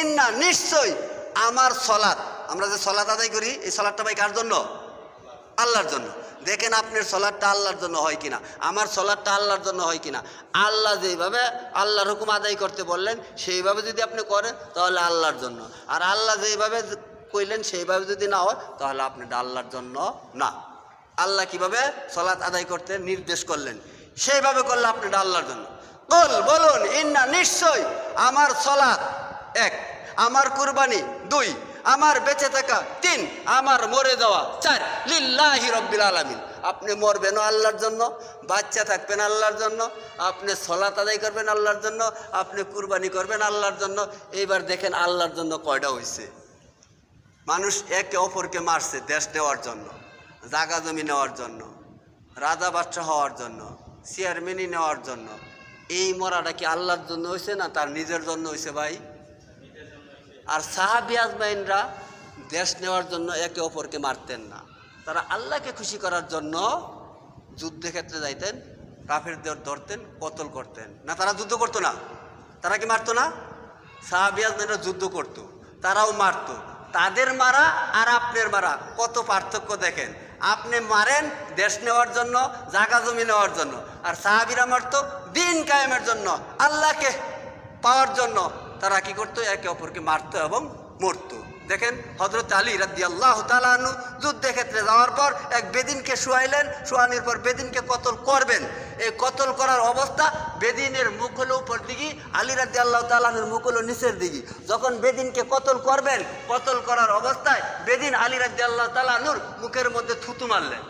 ইন্না নিশ্চয় আমার সলাদ আমরা যে সলাৎ আদায় করি, এই সলাৎটা ভাই কার জন্য? আল্লাহর জন্য। দেখেন আপনার সলাটটা আল্লাহর জন্য হয় কিনা, আমার সলাটটা আল্লাহর জন্য হয় কিনা। আল্লাহ যেইভাবে আল্লাহর হুকুম আদায় করতে বললেন, সেইভাবে যদি আপনি করেন, তাহলে আল্লাহর জন্য। আর আল্লাহ যেইভাবে কইলেন, সেইভাবে যদি না হয়, তাহলে আপনারটা আল্লাহর জন্য না। আল্লাহ কীভাবে সলাৎ আদায় করতে নির্দেশ করলেন, সেইভাবে করলে আপনারটা আল্লাহর জন্য। বল বলুন, ইন্না নিশ্চয় আমার সলাৎ এক। আমার কুরবানি, দুই, আমার বেঁচে থাকা, তিন, আমার মরে যাওয়া, চার, লিল্লাহি রব্বিল আলামিন। আপনি মরবেনও আল্লাহর জন্য, বাচ্চা থাকবেন আল্লাহর জন্য, আপনি সলাত আদায় করবেন আল্লাহর জন্য, আপনি কুরবানি করবেন আল্লাহর জন্য। এইবার দেখেন আল্লাহর জন্য কয়টা হয়েছে মানুষ একে অপরকে মারছে দেশ নেওয়ার জন্য, জাগা জমি নেওয়ার জন্য, রাজা বাচ্চা হওয়ার জন্য, চেয়ারম্যানই নেওয়ার জন্য। এই মরাটা কি আল্লাহর জন্য হয়েছে না তার নিজের জন্য হয়েছে ভাই? আর সাহাবি আজমাইনরা দেশ নেওয়ার জন্য একে অপরকে মারতেন না। তারা আল্লাহকে খুশি করার জন্য যুদ্ধক্ষেত্রে যাইতেন, কাফেরদের ধরতেন, কতল করতেন। না, তারা যুদ্ধ করতো না। তারা কি মারতো না? সাহাবি আজমাইনরা যুদ্ধ করতো, তারাও মারতো। তাদের মারা আর আপনার মারা, কত পার্থক্য দেখেন। আপনি মারেন দেশ নেওয়ার জন্য, জাগা জমি নেওয়ার জন্য। আর সাহাবিরা মারতো দিন কায়েমের জন্য, আল্লাহকে পাওয়ার জন্য। তারা কি করতো? একে অপরকে মারতো এবং মরতো। দেখেন হজরত আলী রাদ্দি আল্লাহ তালানু যুদ্ধে ক্ষেত্রে যাওয়ার পর এক বেদিনকে শুয়াইলেন। শুয়ানির পর বেদিনকে কতল করবেন? এই কতল করার অবস্থা বেদিনের মুখ উপর দিকে, আলী রাদ্দি আল্লাহ তালানুর মুখ নিচের দিকে। যখন বেদিনকে কতল করবেন, কতল করার অবস্থায় বেদিন আলী রাদ্দি আল্লাহ তালানুর মুখের মধ্যে থুতু মারলেন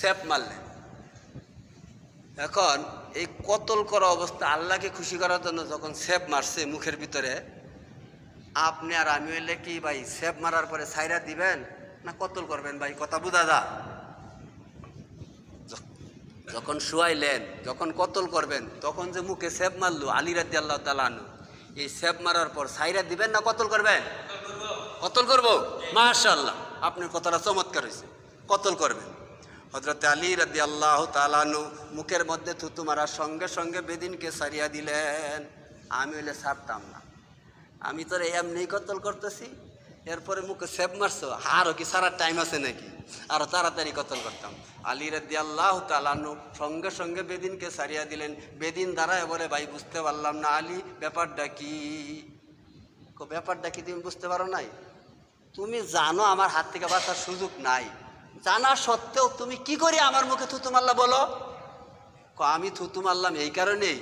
স্যাপ মারলেন। এখন এই কতল করা অবস্থা আল্লাহকে খুশি করার জন্য যখন সেপ মারছে মুখের ভিতরে আপনি আর আমি হইলে কি ভাই সেপ মারার পরে সাইরা দিবেন না কতল করবেন ভাই? কথা বুঝা যা। যখন শুয়াইলেন যখন কতল করবেন তখন যে মুখে সেপ মারলো আলী রাদি আল্লাহ তালানু এই সেপ মারার পর সাইরা দিবেন না কতল করবেন? কতল করব। মাশাল্লাহ আপনার কথাটা চমৎকার হয়েছে কতল করবেন? হজরত আলী রাদি আল্লাহ তালানু মুখের মধ্যে থুতু মারার সঙ্গে সঙ্গে বেদিনকে সারিয়া দিলেন। আমি হইলে ছাড়তাম না। আমি তোর এমনি কতল করতেছি। এরপরে মুখে সেভ মারছো। আরও কি সারার টাইম আছে নাকি? আরও তাড়াতাড়ি কতল করতাম। আলী রাদি আল্লাহ তালানু সঙ্গে সঙ্গে বেদিনকে সারিয়া দিলেন। বেদিন দ্বারা এবারে ভাই বুঝতে পারলাম না আলী ব্যাপারটা কো, ব্যাপারটা কি তুমি বুঝতে পারো নাই? তুমি জানো আমার হাত থেকে বাঁচার সুযোগ নাই। জানা সত্ত্বেও তুমি কি করে আমার মুখে থুতু মারলা বলো? আমি থুতু মারলাম এই কারণেই।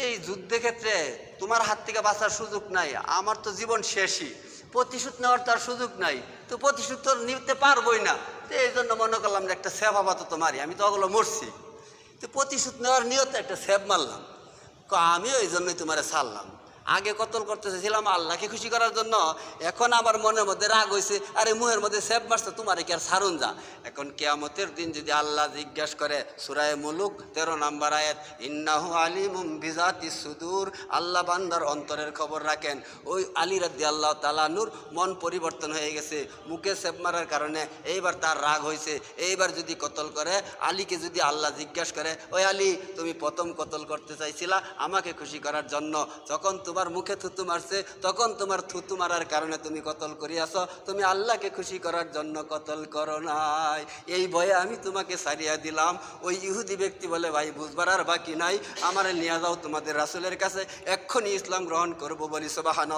এই যুদ্ধের ক্ষেত্রে তোমার হাত থেকে বাঁচার সুযোগ নাই, আমার তো জীবন শেষই। প্রতিশোধ নেওয়ার তার সুযোগ নাই, তো প্রতিশোধ তো নিতে পারবোই না। তো এই জন্য মনে করলাম যে একটা সেবা পাতো তো মারি, আমি তো ওগুলো মরছি। তো প্রতিশোধ নেওয়ার নিয়তে একটা সেব মারলাম। ক আমি ওই জন্যই তোমারে ছাড়লাম। আগে কতল করতে চেয়েছিলাম আল্লাহকে খুশি করার জন্য। এখন আমার মনের মধ্যে রাগ হয়েছে আরে মুহের মধ্যে সেব মারছে, তোমার কি আর ছাড়ুন যা। এখন কেয়ামতের দিন যদি আল্লাহ জিজ্ঞাস করে সুরায় মুলুক তেরো নাম্বার আয়াত, ইন্নাহু আলিমুম বিজাতি সুদূর আল্লাহ বান্দার অন্তরের খবর রাখেন। ওই আলী রাদ্দি আল্লাহ তালানুর মন পরিবর্তন হয়ে গেছে, মুখে সেব মারার কারণে এইবার তার রাগ হয়েছে এইবার যদি কতল করে, আলীকে যদি আল্লাহ জিজ্ঞাসা করে, ওই আলী, তুমি প্রথম কতল করতে চাইছিলা আমাকে খুশি করার জন্য? যখন তোমার মুখে থুতু মারছে, তখন তোমার থুতু মারার কারণে তুমি কতল করিয়াছ। তুমি আল্লাহকে খুশি করার জন্য কতল করো নাই। এই ভয়ে আমি তোমাকে সারিয়া দিলাম। ওই ইহুদি ব্যক্তি বলে, ভাই, বুঝবার আর বাকি নাই। আমারে নিয়ে যাও তোমাদের রাসুলের কাছে। এক্ষুনি ইসলাম গ্রহণ করব বলি সোবাহান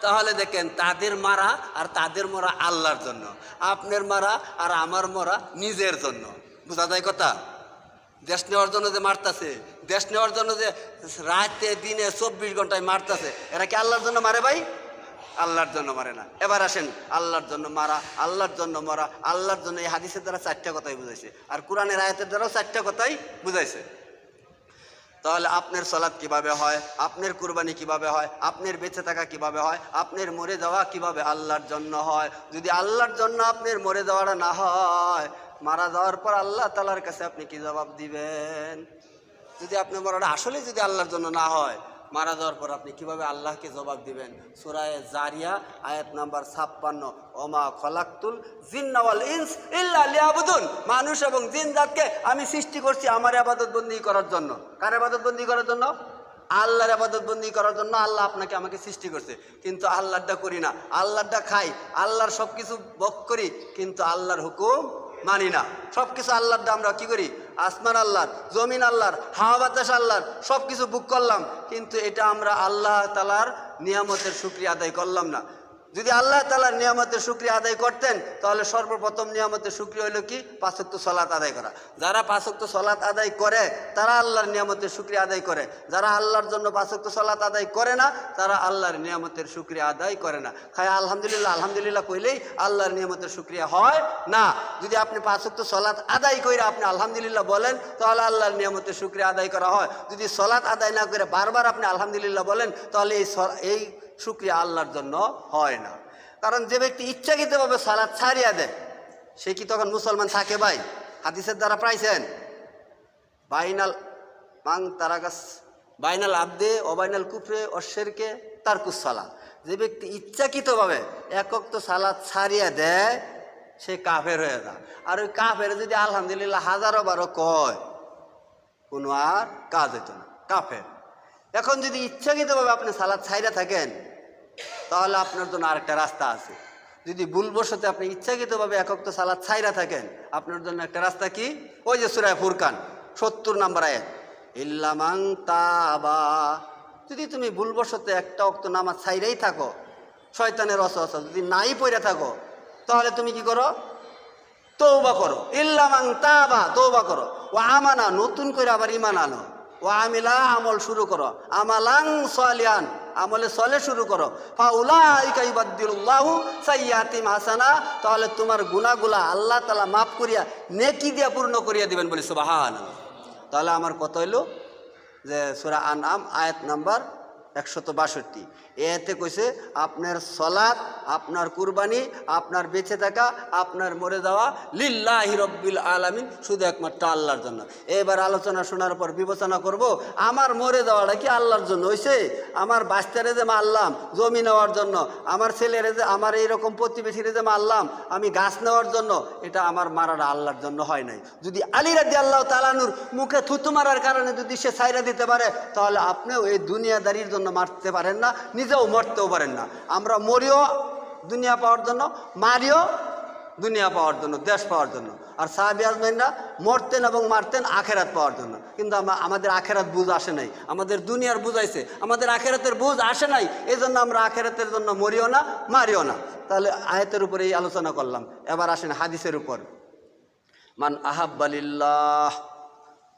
তাহলে দেখেন, তাদের মারা আর তাদের মরা আল্লাহর জন্য। আপনার মারা আর আমার মরা নিজের জন্য। বোঝা যায় কথা? দেশ নেওয়ার জন্য যে মারতাছে দেশ নেওয়ার জন্য যে রাতে, দিনে চব্বিশ ঘন্টায় মারতেছে, এরা কি আল্লাহর জন্য মারে ভাই? আল্লাহর জন্য মারে না। এবার আসেন, আল্লাহর জন্য মারা, আল্লাহর জন্য মরা, আল্লাহর জন্য এই হাদিসের দ্বারা চারটা কথাই বুঝাইছে। আর কোরআনের আয়াতের দ্বারাও চারটা কথাই বুঝাইছে। তাহলে আপনার সলাৎ কীভাবে হয়? আপনার কুরবানি কীভাবে হয়? আপনার বেঁচে থাকা কীভাবে হয়? আপনার মরে যাওয়া কীভাবে আল্লাহর জন্য হয়? যদি আল্লাহর জন্য আপনার মরে যাওয়াটা না হয়, মারা যাওয়ার পর আল্লাহ তালার কাছে আপনি কি জবাব দিবেন? যদি আপনার মরাটা আসলে যদি আল্লাহর জন্য না হয়, মারা যাওয়ার পর আপনি কীভাবে আল্লাহকে জবাব দিবেন? সুরায় জারিয়া, আয়াত নাম্বার ছাপ্পান্ন, ওমা খলাক্তুল জিন্নাওয়াল ইনস ইল্লা লিয়াবুদুন। মানুষ এবং জিন জাতকে আমি সৃষ্টি করছি আমার আবাদত বন্দি করার জন্য। কার আবাদত বন্দি করার জন্য? আল্লাহর আবাদত বন্দি করার জন্য আল্লাহ আপনাকে আমাকে সৃষ্টি করছে। কিন্তু আল্লাহটা করি না। আল্লাহটা খাই। আল্লাহর সব কিছু বক করি, কিন্তু আল্লাহর হুকুম মানি না। সব কিছু আল্লাহটা আমরা কি করি? আসমান আল্লাহর, জমিন আল্লাহর, হাওয়া বাতাস আল্লাহর সব কিছু বুক করলাম। কিন্তু এটা আমরা আল্লাহ তালার নিয়ামতের শুক্রিয়া আদায় করলাম না। যদি আল্লাহ তালার নিয়ামতের শুক্রিয়া আদায় করতেন, তাহলে সর্বপ্রথম নিয়ামতের শুক্রিয়া হলো কি? পাঁচক্ত সলাত আদায় করা। যারা পাঁচক্ত সলাত আদায় করে, তারা আল্লাহর নিয়ামতের শুক্রিয়া আদায় করে। যারা আল্লাহর জন্য পাঁচক্ত সলাত আদায় করে না, তারা আল্লাহর নিয়ামতের শুক্রিয়া আদায় করে না। খায়, আলহামদুলিল্লাহ আলহামদুলিল্লাহ কইলেই আল্লাহর নিয়ামতের শুক্রিয়া হয় না। যদি আপনি পাঁচক্ত সলাত আদায় করে আপনি আলহামদুলিল্লাহ বলেন, তাহলে আল্লাহর নিয়ামতের শুক্রিয়া আদায় করা হয়। যদি সলাৎ আদায় না করে বারবার আপনি আলহামদুলিল্লাহ বলেন, তাহলে এই এই শুক্রিয়া আল্লাহর জন্য হয় না। কারণ যে ব্যক্তি ইচ্ছাকৃতভাবে সালাদ ছাড়িয়া দেয়, সে কি তখন মুসলমান থাকে ভাই? হাদিসের দ্বারা পাইছেন? বাইনাল মাং তারাকাস বাইনাল আব্দে অবাইনাল কুফরে অশ্বেরকে তার কুসালা যে ব্যক্তি ইচ্ছাকৃতভাবে একক তো সালাদ ছাড়িয়া দেয়, সে কাফের হয়ে যায়। আর ওই কাফের যদি আলহামদুলিল্লাহ হাজারো বারো কয়, কোনো আর কাজ হইতো না, কাফের। এখন যদি ইচ্ছাকৃতভাবে আপনি সালাদ ছাইরা থাকেন তাহলে আপনার জন্য আরেকটা রাস্তা আছে। যদি ভুলবশতে আপনি ইচ্ছাকৃতভাবে একক তো সালাদ ছাইরা থাকেন, আপনার জন্য একটা রাস্তা কি? ওই যে সুরায় ফুরকান, সত্তর নাম্বার আয়াত। ইল্লামাং তাবা। যদি তুমি ভুলবশতে একটা অক্ত নামাজ ছাইরাই থাকো, শয়তানের অসহসা যদি নাই পড়ে থাকো, তাহলে তুমি কি করো? তৌবা করো। ইল্লামাং তাবা তৌবা করো। ও আমানা, নতুন করে আবার ইমান আনো। ও আমিলা আমল শুরু করো। আমালাং সালিয়ান, আমলে সলে শুরু করো। ইবাদদিল্লাহু সাইয়াতিম হাসানা তাহলে তোমার গুণাগুলা আল্লাহ তালা মাফ করিয়া, নেকি দিয়া পূর্ণ করিয়া দিবেন বলি সুবহানাল্লাহ। তাহলে আমার কত হইল যে সুরা আন আম আয়াত নাম্বার একশত বাষট্টি। এতে কইছে, আপনার সলাৎ, আপনার কুরবানি, আপনার বেঁচে থাকা, আপনার মরে যাওয়া, লিল্লাহি রব্বিল আলামিন, শুধু একমাত্র আল্লাহর জন্য। এবার আলোচনা শোনার পর বিবেচনা করব, আমার মরে যাওয়াটা কি আল্লাহর জন্য হয়েছে আমার বাচ্চারে যে মারলাম জমি নেওয়ার জন্য, আমার ছেলেরে যে, আমার এইরকম প্রতিবেশীরে যে মারলাম আমি গাছ নেওয়ার জন্য, এটা আমার মারাটা আল্লাহর জন্য হয় নাই। যদি আলী রাদি আল্লাহ তালানুর মুখে থুতু মারার কারণে যদি সে সাইরা দিতে পারে, তাহলে আপনিও এই দুনিয়াদারির জন্য মারতে পারেন না, নিজেও মরতেও পারেন না। আমরা মরিও দুনিয়া পাওয়ার জন্য, মারিও দুনিয়া পাওয়ার জন্য, দেশ পাওয়ার জন্য। আর সাহাবি আজমাইনরা মরতেন এবং মারতেন আখেরাত পাওয়ার জন্য। কিন্তু আমাদের আখেরাত বুঝ আসে নাই। আমাদের দুনিয়ার বুঝাইছে আমাদের আখেরাতের বুঝ আসে নাই। এই জন্য আমরা আখেরাতের জন্য মরিও না, মারিও না। তাহলে আয়াতের উপরে এই আলোচনা করলাম। এবার আসেন হাদিসের উপর। মান আহাব্বালিল্লাহ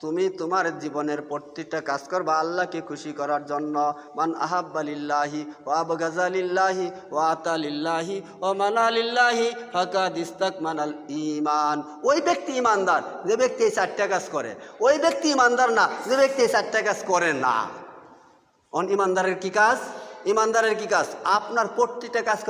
তুমি তোমার জীবনের প্রত্যেকটা কাজ করবা আল্লাহকে খুশি করার জন্য। মান আহাব্বালিল্লাহি ও আবগাজালিল্লাহি ও আতালিল্লাহি ও মানালিল্লাহি ফাকাদ ইস্তাক মানাল ইমান ওই ব্যক্তি ইমানদার যে ব্যক্তি এই চারটা কাজ করে। ওই ব্যক্তি ইমানদার না, যে ব্যক্তি এই চারটা কাজ করে না। অন ইমানদারের কি কাজ? ইমানদারের কি কাজ? আপনার প্রত্যেকটা কাজ